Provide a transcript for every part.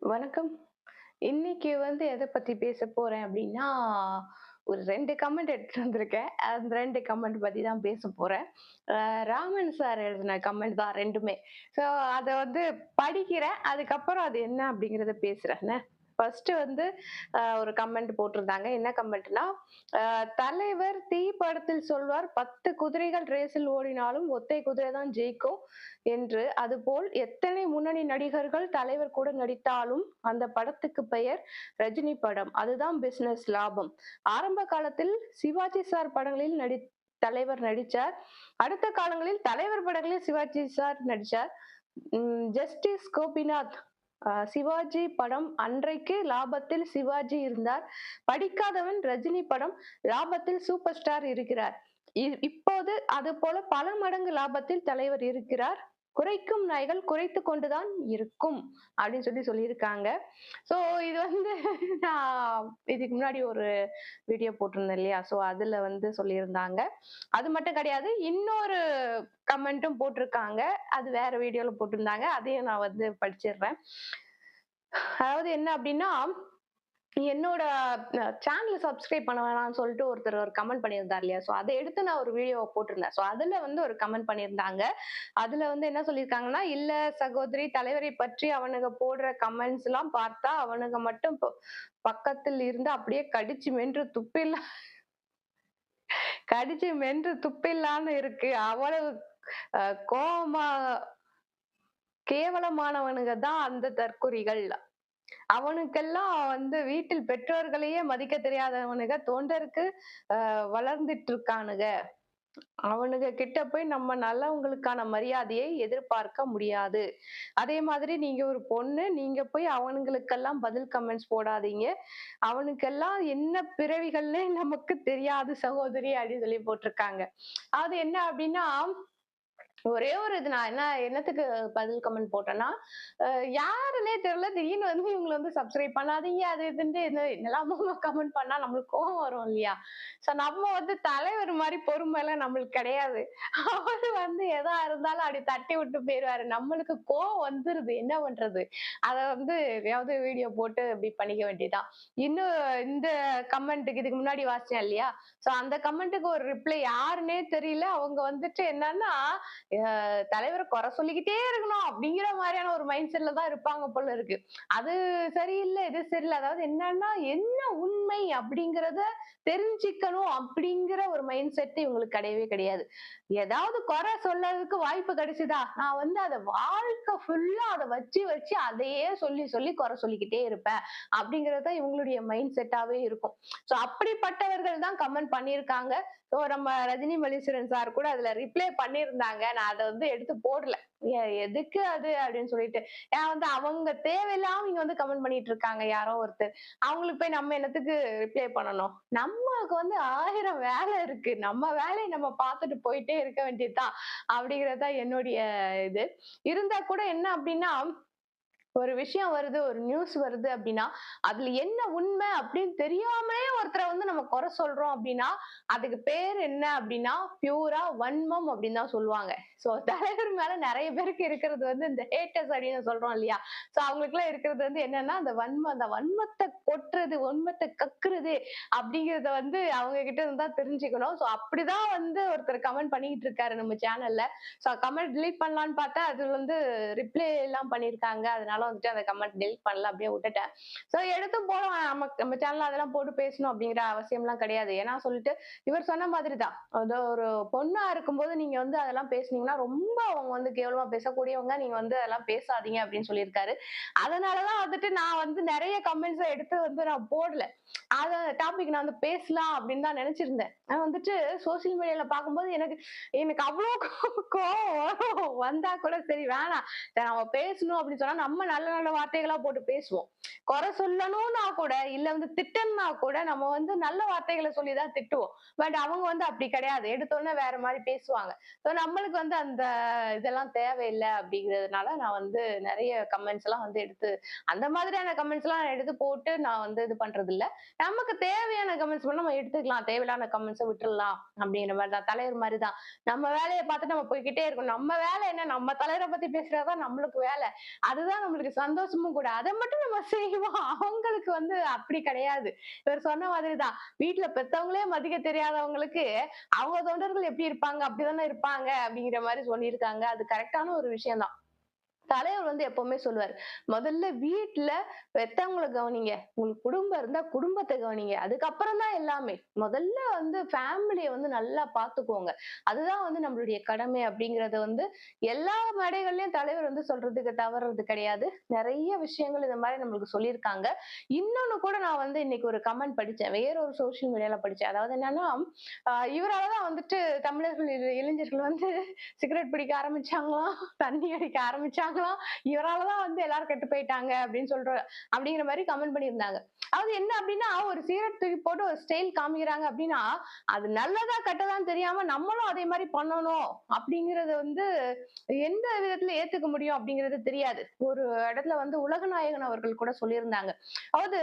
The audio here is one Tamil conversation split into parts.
வணக்கம். இன்னைக்கு வந்து எதை பத்தி பேச போறேன் அப்படின்னா ஒரு ரெண்டு கமெண்ட் எடுத்துட்டு வந்திருக்கேன். அந்த ரெண்டு கமெண்ட் பத்தி தான் பேச போறேன். ராமன் சார் எழுதின கமெண்ட் தான் ரெண்டுமே ஸோ அதை வந்து படிக்கிறேன். அதுக்கப்புறம் அது என்ன அப்படிங்கிறத பேசுறேன் என்ன. ஃபர்ஸ்ட் வந்து ஒரு கமெண்ட் போட்டிருந்தாங்க. என்ன கமெண்ட்னா, தலைவர் தீ படத்தில் சொல்வார் 10 குதிரைகள் ரேஸில் ஓடினாலும் ஒத்தை குதிரை தான் ஜெயிக்கும் என்று. அதுபோல் எத்தனை முன்னணி நடிகர்கள் தலைவர் கூட நடித்தாலும் அந்த படத்துக்கு பெயர் ரஜினி படம். அதுதான் பிசினஸ் லாபம். ஆரம்ப காலத்தில் சிவாஜி சார் படங்களில் நடி தலைவர் நடிச்சார். அடுத்த காலங்களில் தலைவர் படங்களில் சிவாஜி சார் நடிச்சார். ஜஸ்டிஸ் கோபிநாத் சிவாஜி படம் அன்றைக்கு லாபத்தில் சிவாஜி இருந்தார். படிக்காதவன் ரஜினி படம் லாபத்தில் சூப்பர் ஸ்டார் இருக்கிறார். இ இப்போது அதுபோல பல மடங்கு லாபத்தில் தலைவர் இருக்கிறார். குறைக்கும் நாய்கள் குறைத்து கொண்டுதான் இருக்கும். அப்படின்னு சொல்லி சொல்லியிருக்காங்க. ஸோ இது வந்து நான் இதுக்கு முன்னாடி ஒரு வீடியோ போட்டிருந்தேன் இல்லையா? ஸோ அதுல வந்து சொல்லியிருந்தாங்க. அது மட்டும் கிடையாது. இன்னொரு கமெண்ட்டும் போட்டிருக்காங்க. அது வேற வீடியோல போட்டிருந்தாங்க. அதையும் நான் வந்து படிச்சிடுறேன். அதாவது என்ன அப்படின்னா என்னோட சேனல் சப்ஸ்கிரைப் பண்ண வேணாம்னு சொல்லிட்டு ஒருத்தர் ஒரு கமெண்ட் பண்ணியிருந்தார் இல்லையா? ஸோ அதை எடுத்து நான் ஒரு வீடியோ போட்டிருந்தேன். ஸோ அதில் வந்து ஒரு கமெண்ட் பண்ணியிருந்தாங்க. அதில் வந்து என்ன சொல்லியிருக்காங்கன்னா, இல்லை சகோதரி தலைவரை பற்றி அவனுங்க போடுற கமெண்ட்ஸ்லாம் பார்த்தா அவனுங்க மட்டும் பக்கத்தில் இருந்து அப்படியே கடிச்சு மென்று துப்பிடலாம் கடிச்சு மென்று துப்பில்லான்னு இருக்கு. அவ்வளவு கோபமா கேவலமானவனுங்க தான் அந்த தற்குறிகள். அவனுக்கெல்லாம் வந்து வீட்டில் பெற்றோர்களையே மதிக்க தெரியாதவனுங்க தொண்டருக்கு வளர்ந்துட்டு இருக்கானுங்க. அவனுங்க கிட்ட போய் நம்ம நல்லவங்களுக்கான மரியாதையை எதிர்பார்க்க முடியாது. அதே மாதிரி நீங்க ஒரு பொண்ணு. நீங்க போய் அவனுங்களுக்கெல்லாம் பதில் கமெண்ட்ஸ் போடாதீங்க. அவனுக்கெல்லாம் என்ன பிறவிகள்னு நமக்கு தெரியாது சகோதரி" அப்படின்னு சொல்லி போட்டிருக்காங்க. அது என்ன அப்படின்னா ஒரே ஒரு இது நான் என்ன என்னத்துக்கு பதில் கமெண்ட் போட்டேன்னா, யாருன்னே தெரியல. திடீர்னு வந்து இவங்கள வந்து சப்ஸ்கிரைப் பண்ணாதீங்க அது இதுன்ட்டு என்னெல்லாமோ கமெண்ட் பண்ணா நம்மளுக்கு கோவம் வரும் இல்லையா? ஸோ நம்ம வந்து தலைவர் மாதிரி பொறுமை எல்லாம் நம்மளுக்கு கிடையாது. அவரு வந்து எதா இருந்தாலும் அப்படி தட்டி விட்டு போயிருவாரு. நம்மளுக்கு கோவம் வந்துருது. என்ன பண்றது? அத வந்து ஏதாவது வீடியோ போட்டு இப்படி பண்ணிக்க வேண்டியதுதான். இன்னும் இந்த கமெண்ட்டுக்கு இதுக்கு முன்னாடி வாசிச்சேன் இல்லையா? ஸோ அந்த கமெண்ட்டுக்கு ஒரு ரிப்ளை யாருன்னே தெரியல. அவங்க வந்துட்டு என்னன்னா, தலைவரை குறை சொல்லிக்கிட்டே இருக்கணும் அப்படிங்கிற மாதிரியான ஒரு மைண்ட் செட்ல தான் இருப்பாங்க போல இருக்கு. அது சரியில்லை இது சரியில்லை அதாவது என்னன்னா, என்ன உண்மை அப்படிங்கிறத தெரிஞ்சுக்கணும் அப்படிங்கிற ஒரு மைண்ட் செட் இவங்களுக்கு கிடையவே கிடையாது. ஏதாவது குறை சொல்லதுக்கு வாய்ப்பு கிடைச்சுதா, நான் வந்து அதை வாழ்க்கை ஃபுல்லா அதை வச்சு வச்சு அதையே சொல்லி சொல்லி குறை சொல்லிக்கிட்டே இருப்பேன். அப்டிங்கிறது தான் இவங்களுடைய மைண்ட் செட்டாவே இருக்கும். ஸோ அப்படிப்பட்டவர்கள் தான் கமெண்ட் பண்ணியிருக்காங்க. ஸோ நம்ம ரஜினி மல்லீஸ்வரன் சார் கூட அதுல ரிப்ளை பண்ணியிருந்தாங்க. நான் அதை வந்து எடுத்து போடல. எதுக்கு அது அப்படின்னு சொல்லிட்டு. ஏன்னா வந்து அவங்க தேவையில்லாம இங்க வந்து கமெண்ட் பண்ணிட்டு இருக்காங்க யாரோ ஒருத்தர். அவங்களுக்கு போய் நம்ம என்னத்துக்கு ரிப்ளை பண்ணணும்? நமக்கு வந்து ஆயிரம் வேலை இருக்கு. நம்ம வேலையை நம்ம பார்த்துட்டு போயிட்டே இருக்க வேண்டியதுதான் அப்படிங்கறதுதான் என்னுடைய இது. இருந்தா கூட என்ன அப்படின்னா ஒரு விஷயம் வருது, ஒரு நியூஸ் வருது அப்படின்னா அதுல என்ன உண்மை அப்படின்னு தெரியாமலே ஒருத்தரை வந்து நம்ம குறை சொல்றோம் அப்படின்னா அதுக்கு பேர் என்ன அப்படின்னா பியூரா வன்மம் அப்படின்னு தான் சொல்லுவாங்க. ஸோ தலைவர் மேல நிறைய பேருக்கு இருக்கிறது வந்து இந்த ஹேட்டர்ஸ் அப்படின்னு சொல்றோம் இல்லையா? ஸோ அவங்களுக்குலாம் இருக்கிறது வந்து என்னன்னா, அந்த வன்மம் அந்த வன்மத்தை கொட்டுறது, வன்மத்தை கக்குறது அப்படிங்கிறத வந்து அவங்க கிட்ட இருந்து தான் தெரிஞ்சுக்கணும். ஸோ அப்படிதான் வந்து ஒருத்தர் கமெண்ட் பண்ணிக்கிட்டு இருக்காரு நம்ம சேனல்ல. ஸோ கமெண்ட் டிலீட் பண்ணலான்னு பார்த்தா, அது வந்து ரிப்ளை எல்லாம் பண்ணியிருக்காங்க. அதனால வந்துட்டு அந்த கமெண்ட் டெலிட் பண்ணல. அப்படியே விட்டுட்டேன். ஸோ எடுத்து போடுவோம். நம்ம நம்ம சேனல்ல அதெல்லாம் போட்டு பேசணும் அப்படிங்கிற அவசியம்லாம் கிடையாது. ஏன்னா சொல்லிட்டு இவர் சொன்ன மாதிரி தான். அது ஒரு பொண்ணா இருக்கும்போது நீங்க வந்து அதெல்லாம் பேசுனீங்கன்னா, ரொம்ப அவங்க வந்து கேவலமா பேசக்கூடியவங்க. நீங்க வந்து அதெல்லாம் பேசாதீங்க அப்படின்னு சொல்லியிருக்காரு. அதனாலதான் வந்துட்டு நான் வந்து நிறைய கமெண்ட்ஸ் எடுத்து வந்து நான் போடல. அத டாபிக் நான் வந்து பேசலாம் அப்படின்னு தான் நினைச்சிருந்தேன். ஆனா வந்துட்டு சோசியல் மீடியால பார்க்கும்போது எனக்கு எனக்கு அவ்வளவு கோவம். வந்தா கூட சரி வேணாம். சரி நம்ம பேசணும் அப்படின்னு சொன்னா நம்ம நல்ல நல்ல வார்த்தைகளா போட்டு பேசுவோம். குறை சொல்லணும்னா கூட இல்ல வந்து திட்டணும்னா கூட நம்ம வந்து நல்ல வார்த்தைகளை சொல்லிதான் திட்டுவோம். பட் அவங்க வந்து அப்படி கிடையாது. எடுத்தோன்னே வேற மாதிரி பேசுவாங்க. ஸோ நம்மளுக்கு வந்து அந்த இதெல்லாம் தேவையில்லை அப்படிங்கிறதுனால நான் வந்து நிறைய கமெண்ட்ஸ் எல்லாம் வந்து எடுத்து அந்த மாதிரியான கமெண்ட்ஸ் எல்லாம் எடுத்து போட்டு நான் வந்து இது பண்றது இல்ல நமக்கு தேவையான கமெண்ட்ஸ் மட்டும் நம்ம எடுத்துக்கலாம். தேவையில்லாத கமெண்ட்ஸை விட்டுடலாம் அப்படிங்கிற மாதிரி தான் தலைவர் மாதிரி தான் நம்ம வேலையை பார்த்து நம்ம போய்கிட்டே இருக்கணும். நம்ம வேலை என்ன? நம்ம தலைவரை பத்தி பேசுறதுதான் நம்மளுக்கு வேலை. அதுதான் நம்மளுக்கு சந்தோஷமும் கூட. அதை மட்டும் நம்ம செய்வோம். அவங்களுக்கு வந்து அப்படி கிடையாது. இவர் சொன்ன மாதிரிதான். வீட்டுல பெத்தவங்களே மதிக்க தெரியாதவங்களுக்கு அவங்க தொண்டர்கள் எப்படி இருப்பாங்க? அப்படிதானே இருப்பாங்க. அப்படிங்கிற மாதிரி சொல்லியிருக்காங்க. அது கரெக்டான ஒரு விஷயம் தான் தலைவர் வந்து எப்பவுமே சொல்லுவார் முதல்ல வீட்டுல பெத்தவங்களை கவனிங்க உங்களுக்கு குடும்பம் இருந்தா குடும்பத்தை கவனிங்க. அதுக்கப்புறம் தான் எல்லாமே. முதல்ல வந்து ஃபேமிலியை வந்து நல்லா பாத்துக்கோங்க. அதுதான் வந்து நம்மளுடைய கடமை அப்படிங்கறத வந்து எல்லா மேடைகள்லயும் தலைவர் வந்து சொல்றதுக்கு தவறுறது கிடையாது. நிறைய விஷயங்கள் இந்த மாதிரி நம்மளுக்கு சொல்லியிருக்காங்க. இன்னொன்னு கூட நான் வந்து இன்னைக்கு ஒரு கமெண்ட் படிச்சேன். வேற ஒரு சோஷியல் மீடியால படிச்சேன். அதாவது என்னன்னா இவராலதான் வந்துட்டு தமிழர்கள் இளைஞர்கள் வந்து சிகரெட் பிடிக்க ஆரம்பிச்சாங்களாம் தண்ணி அடிக்க ஆரம்பிச்சாங்களாம் இவராலதான் வந்து எல்லாரும் கெட்டு போயிட்டாங்க அப்படின்னு சொல்ற அப்படிங்கிற மாதிரி கமெண்ட் பண்ணியிருந்தாங்க. அது என்ன அப்படின்னா ஒரு சீரட் தூக்கி போட்டு ஒரு ஸ்டைல் காமிக்கிறாங்க அப்படின்னா அது நல்லதா கெட்டதான்னு தெரியாம நம்மளும் அதே மாதிரி பண்ணணும் அப்படிங்கறது வந்து எந்த விதத்துல ஏத்துக்க முடியும் அப்படிங்கறது தெரியாது. ஒரு இடத்துல வந்து உலகநாயகன் அவர்கள் கூட சொல்லியிருந்தாங்க. அதாவது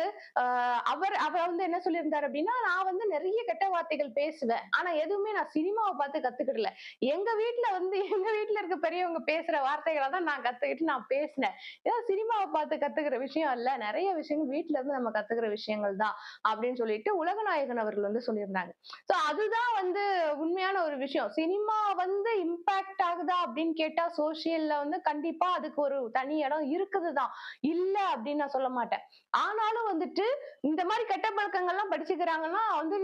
அவர் அவர் வந்து என்ன சொல்லியிருந்தார் அப்படின்னா நான் வந்து நிறைய கெட்ட வார்த்தைகள் பேசுவேன். ஆனா எதுவுமே நான் சினிமாவை பார்த்து கத்துக்கிடல. எங்க வீட்டுல வந்து எங்க வீட்டுல இருக்க பெரியவங்க பேசுற வார்த்தைகளை தான் நான் கத்துக்கிட்டு நான் பேசினேன். ஏதோ சினிமாவை பார்த்து கத்துக்கிற விஷயம் இல்ல நிறைய விஷயங்கள் வீட்டுல இருந்து நம்ம கத்துக்கிற விஷயங்கள் தான் அப்படின்னு சொல்லிட்டு உலகநாயகன் அவர்கள் வந்து சொல்லியிருந்தாங்க. சோ அதுதான் வந்து உண்மையான ஒரு விஷயம். சினிமா வந்து இம்பாக்ட் ஆகுதா அப்படின்னு கேட்டா சோசியல்ல வந்து கண்டிப்பா அதுக்கு ஒரு தனி இடம் இருக்குதுதான். இல்ல அப்படின்னு நான் சொல்ல மாட்டேன். ஆனாலும் வந்துட்டு இந்த மாதிரி கெட்ட பழக்கங்கள்லாம் படிச்சுக்கிறாங்கன்னா வந்து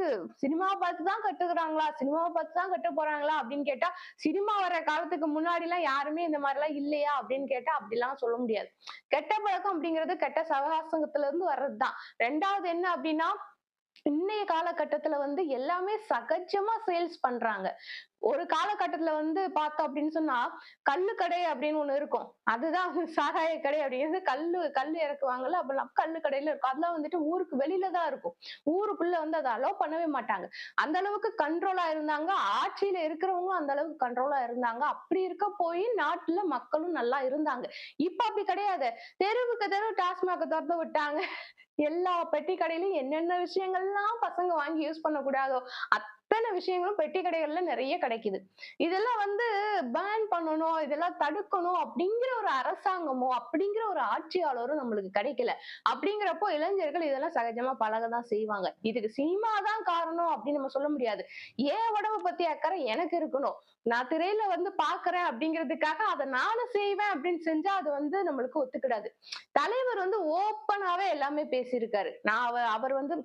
சினிமாவை பார்த்து தான் கட்டுக்கிறாங்களா சினிமாவை பார்த்து தான் கட்ட போறாங்களா? அப்படின்னு கேட்டா சினிமா வர காலத்துக்கு முன்னாடி எல்லாம் யாருமே இந்த மாதிரி எல்லாம் இல்லையா அப்படின்னு கேட்டா அப்படிலாம் சொல்ல முடியாது. கெட்ட பழக்கம் அப்படிங்கிறது கெட்ட சகவாசங்கத்துல இருந்து வர்றதுதான். ரெண்டாவது என்ன அப்படின்னா இன்னைய காலகட்டத்துல வந்து எல்லாமே சகஜமா சேல்ஸ் பண்றாங்க. ஒரு காலகட்டத்துல வந்து பார்த்தோம் அப்படின்னு சொன்னா கல்லு கடை அப்படின்னு ஒண்ணு இருக்கும். அதுதான் வந்து சாராய கடை அப்படிங்கிறது கல்லு கல்லு இறக்குவாங்கல்ல அப்பெல்லாம் கல்லு கடையில இருக்கும். அதெல்லாம் வந்துட்டு ஊருக்கு வெளியில தான் இருக்கும். ஊருக்குள்ள வந்து அதை அலோவ் பண்ணவே மாட்டாங்க. அந்த அளவுக்கு கண்ட்ரோலா இருந்தாங்க. ஆட்சியில இருக்கிறவங்களும் அந்த அளவுக்கு கண்ட்ரோலா இருந்தாங்க. அப்படி இருக்க போய் நாட்டுல மக்களும் நல்லா இருந்தாங்க. இப்ப அப்படி கிடையாது. தெருவுக்கு தெரு டாஸ்மாக திறந்து விட்டாங்க. எல்லா பெட்டி கடையிலும் என்னென்ன விஷயங்கள்லாம் பசங்க வாங்கி யூஸ் பண்ணக்கூடாதோ அத்தனை விஷயங்களும் பெட்டி கடைகள்ல நிறைய கிடைக்குது. இதெல்லாம் வந்து பேன் பண்ணணும் இதெல்லாம் தடுக்கணும் அப்படிங்கிற ஒரு அரசாங்கமோ அப்படிங்கிற ஒரு ஆட்சியாளரும் நம்மளுக்கு கிடைக்கல. அப்படிங்கிறப்போ இளைஞர்கள் இதெல்லாம் சகஜமா பழகதான் செய்வாங்க. இதுக்கு சினிமா தான் காரணம் அப்படின்னு நம்ம சொல்ல முடியாது. ஏன் உடம்ப பத்தி அக்கறை எனக்கு இருக்கணும். நான் திரையில வந்து பாக்குறேன் அப்படிங்கிறதுக்காக அதை நானும் செய்வேன் அப்படின்னு செஞ்சா அது வந்து நம்மளுக்கு ஒத்துக்கிடாது. தலைவர் வந்து ஓப்பனாவே எல்லாமே பேசியிருக்காரு. நான் அவ அவர் வந்து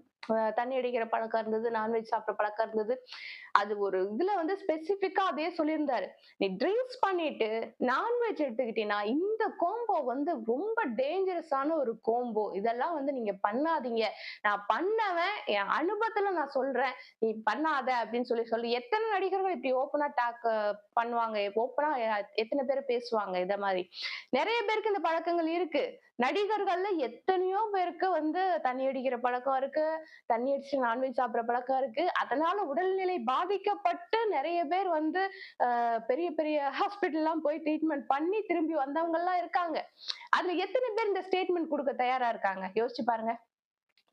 தண்ணி அடிக்கிற பழக்கம் இருந்தது நான்வெஜ் சாப்பிட்ற பழக்கம் இருந்தது. அது ஒரு இதுல வந்து ஸ்பெசிபிக்கா அதே சொல்லியிருந்தாரு. நீ ட்ரிங்க்ஸ் பண்ணிட்டு நான்வெஜ் எடுத்துக்கிட்டீங்கன்னா இந்த கோம்போ வந்து ரொம்ப டேஞ்சரஸான ஒரு கோம்போ இதெல்லாம் வந்து நீங்க பண்ணாதீங்க. நான் பண்ணவன் என் அனுபவத்துல நான் சொல்றேன். நீ பண்ணாத அப்படின்னு சொல்லி சொல்லி எத்தனை நடிகர்கள் இப்படி ஓப்பனா டாக் பண்ணுவாங்க? ஓப்பனா எத்தனை பேர் பேசுவாங்க? இத மாதிரி. நிறைய பேருக்கு இந்த பழக்கங்கள் இருக்கு. நடிகர்கள்ல எத்தனையோ பேருக்கு வந்து தண்ணி அடிக்கிற பழக்கம் இருக்கு தண்ணி அடிச்சு நான்வெஜ் சாப்பிடுற பழக்கம் இருக்கு. அதனால உடல்நிலை பாதிக்கப்பட்டு நிறைய பேர் வந்து பெரிய பெரிய ஹாஸ்பிட்டல் எல்லாம் போய் ட்ரீட்மெண்ட் பண்ணி திரும்பி வந்தவங்க எல்லாம் இருக்காங்க. அதுல எத்தனை பேர் இந்த ஸ்டேட்மெண்ட் கொடுக்க தயாரா இருக்காங்க? யோசிச்சு பாருங்க.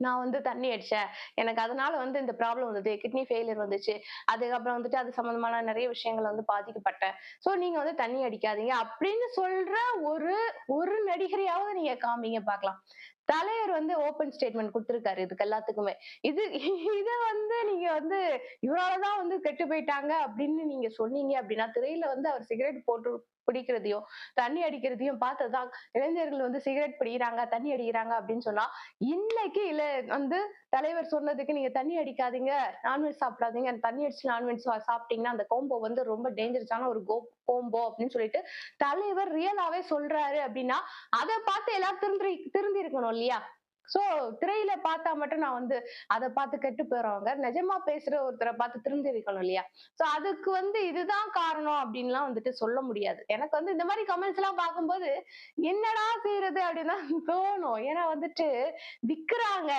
நான் வந்து தண்ணி அடிச்சேன். எனக்கு அதனால வந்து இந்த ப்ராப்ளம் வந்தது. கிட்னி ஃபெயிலியர் வந்துச்சு. அதுக்கப்புறம் வந்துட்டு அது சம்பந்தமான நிறைய விஷயங்கள் வந்து பாதிக்கப்பட்டேன். சோ நீங்க வந்து தண்ணி அடிக்காதீங்க அப்படின்னு சொல்ற ஒரு ஒரு நடிகரையாவது நீங்க காமிங்க பார்க்கலாம். தலைவர் வந்து ஓபன் ஸ்டேட்மெண்ட் கொடுத்துருக்காரு இதுக்கு எல்லாத்துக்குமே. இது இத வந்து நீங்க வந்து இவராலதான் வந்து கெட்டு போயிட்டாங்க அப்படின்னு நீங்க சொன்னீங்க அப்படின்னா திரையில வந்து அவர் சிகரெட் போட்டு பிடிக்கிறதையும் தண்ணி அடிக்கிறதையும் பார்த்துதான் இளைஞர்கள் வந்து சிகரெட் பிடிக்கிறாங்க தண்ணி அடிக்கிறாங்க அப்படின்னு சொன்னா இன்னைக்கு இல்ல வந்து தலைவர் சொன்னதுக்கு நீங்க தண்ணி அடிக்காதீங்க நான்வெஜ் சாப்பிடாதீங்க தண்ணி அடிச்சு நான்வெஜ் சாப்பிட்டீங்கன்னா அந்த கோம்போ வந்து ரொம்ப டேஞ்சரஸான ஒரு கோ கோம்போ அப்படின்னு சொல்லிட்டு தலைவர் ரியலாவே சொல்றாரு அப்படின்னா அதை பார்த்து எல்லாரும் திருந்தி திருந்தி இருக்கணும் இல்லையா? சோ திரையில பார்த்தா மட்டும் நான் வந்து அதை பார்த்து கெட்டு போயிடுவாங்க நிஜமா பேசுற ஒருத்தரை பார்த்து திருந்திருக்கணும் இல்லையா? சோ அதுக்கு வந்து இதுதான் காரணம் அப்படின்லாம் வந்துட்டு சொல்ல முடியாது. எனக்கு வந்து இந்த மாதிரி கமெண்ட்ஸ் எல்லாம் பார்க்கும்போது என்னடா செய்யறது அப்படின்னு தான் தோணும். ஏன்னா வந்துட்டு விக்கிறாங்க.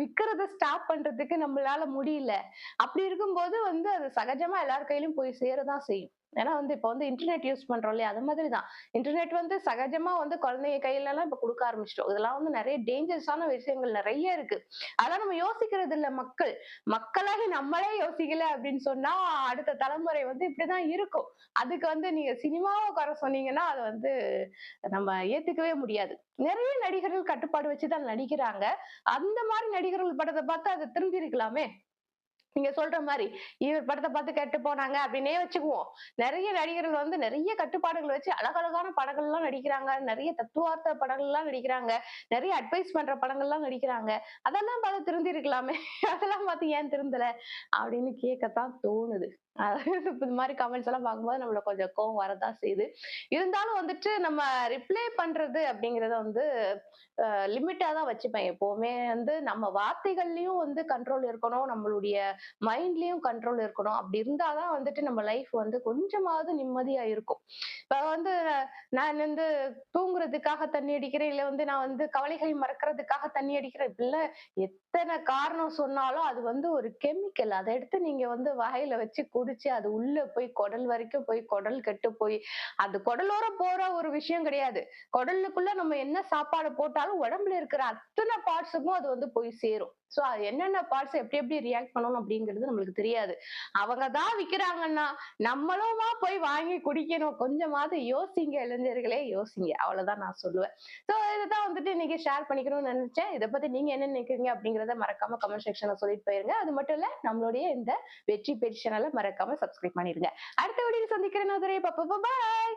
விக்கிறத ஸ்டாப் பண்றதுக்கு நம்மளால முடியல. அப்படி இருக்கும்போது வந்து அது சகஜமா எல்லார் கையிலும் போய் சேரதான் செய்யும். ஏன்னா வந்து இப்போ வந்து இன்டர்நெட் யூஸ் பண்றோம் இல்லையா? அது மாதிரி தான் இன்டர்நெட் வந்து சகஜமா வந்து குழந்தைங்க கையில எல்லாம் இப்ப கொடுக்க ஆரம்பிச்சிட்டோம். இதெல்லாம் வந்து நிறைய டேஞ்சரஸான விஷயங்கள் நிறைய இருக்கு. அதெல்லாம் நம்ம யோசிக்கிறது இல்ல மக்கள். மக்களாக நம்மளே யோசிக்கல அப்படின்னு சொன்னா அடுத்த தலைமுறை வந்து இப்படிதான் இருக்கும். அதுக்கு வந்து நீங்க சினிமாவை குறை சொன்னீங்கன்னா அது வந்து நம்ம ஏத்துக்கவே முடியாது. நிறைய நடிகர்கள் கட்டுப்பாடு வச்சுதான் நடிக்கிறாங்க. அந்த மாதிரி நடிகர்கள் படத்தை பார்த்து அதை திரும்பி இருக்கலாமே? நீங்க சொல்ற மாதிரி இவர் படத்தை பார்த்து கெட்டு போனாங்க அப்படின்னே வச்சுக்குவோம். நிறைய நடிகர்கள் வந்து நிறைய கட்டுப்பாடுகள் வச்சு அழகழகான படங்கள் எல்லாம் நடிக்கிறாங்க. நிறைய தத்துவார்த்த படங்கள் எல்லாம் நடிக்கிறாங்க. நிறைய அட்வைஸ் பண்ற படங்கள் எல்லாம் நடிக்கிறாங்க. அதெல்லாம் பார்த்து திருந்தி இருக்கலாமே. அதெல்லாம் பார்த்து ஏன் திருந்தல? அப்படின்னு கேட்கத்தான் தோணுது. அதாவது இந்த மாதிரி கமெண்ட்ஸ் எல்லாம் பார்க்கும்போது நம்மள கொஞ்சம் கோவம் வரதான் செய்யுது. இருந்தாலும் வந்துட்டு நம்ம ரிப்ளை பண்றது அப்படிங்கறத வந்து லிமிட்டா தான் வச்சுப்பேன். எப்பவுமே வந்து நம்ம வார்த்தைகள்லயும் வந்து கண்ட்ரோல் இருக்கணும். நம்மளுடைய மைண்ட்லயும் கண்ட்ரோல் இருக்கணும். அப்படி இருந்தாதான் வந்துட்டு நம்ம லைஃப் வந்து கொஞ்சமாவது நிம்மதியா இருக்கும். இப்ப வந்து நான் வந்து தூங்குறதுக்காக தண்ணி அடிக்கிறேன் இல்ல வந்து நான் வந்து கவலைகளை மறக்கிறதுக்காக தண்ணி அடிக்கிறேன் இல்ல எத்தனை காரணம் சொன்னாலும் அது வந்து ஒரு கெமிக்கல் அதை எடுத்து நீங்க வந்து வாயில வச்சு குடிச்சு அது உள்ள போய் குடல் வரைக்கும் போய் குடல் கெட்டு போய் அது குடலோர போற ஒரு விஷயம் கிடையாது. குடலுக்குள்ள நம்ம என்ன சாப்பாடு போட்டாலும் உடம்புல இருக்கிற அத்தனை பார்ட்ஸுக்கும் அது வந்து போய் சேரும். சோ அது என்னென்ன பார்ட்ஸ் எப்படி எப்படி ரியாக்ட் பண்ணணும் அப்படிங்கிறது நம்மளுக்கு தெரியாது. அவங்க தான் விக்கிறாங்கன்னா நம்மளுமா போய் வாங்கி குடிக்கணும். கொஞ்சமாவது யோசிங்க இளைஞர்களே யோசிங்க. அவ்வளவுதான் நான் சொல்லுவேன். சோ இதுதான் வந்துட்டு இன்னைக்கு ஷேர் பண்ணிக்கணும்னு நினைச்சேன். இதை பத்தி நீங்க என்ன நினைக்கிறீங்க அப்படிங்கறத மறக்காம கமெண்ட் செக்ஷன்ல சொல்லிட்டு போயிருங்க. அது மட்டும் இல்ல நம்மளுடைய இந்த வெற்றி பெரிய சேனலை மறக்காம சப்ஸ்கிரைப் பண்ணிருங்க அடுத்த வீடியோ சந்திக்கிறேன் பாய்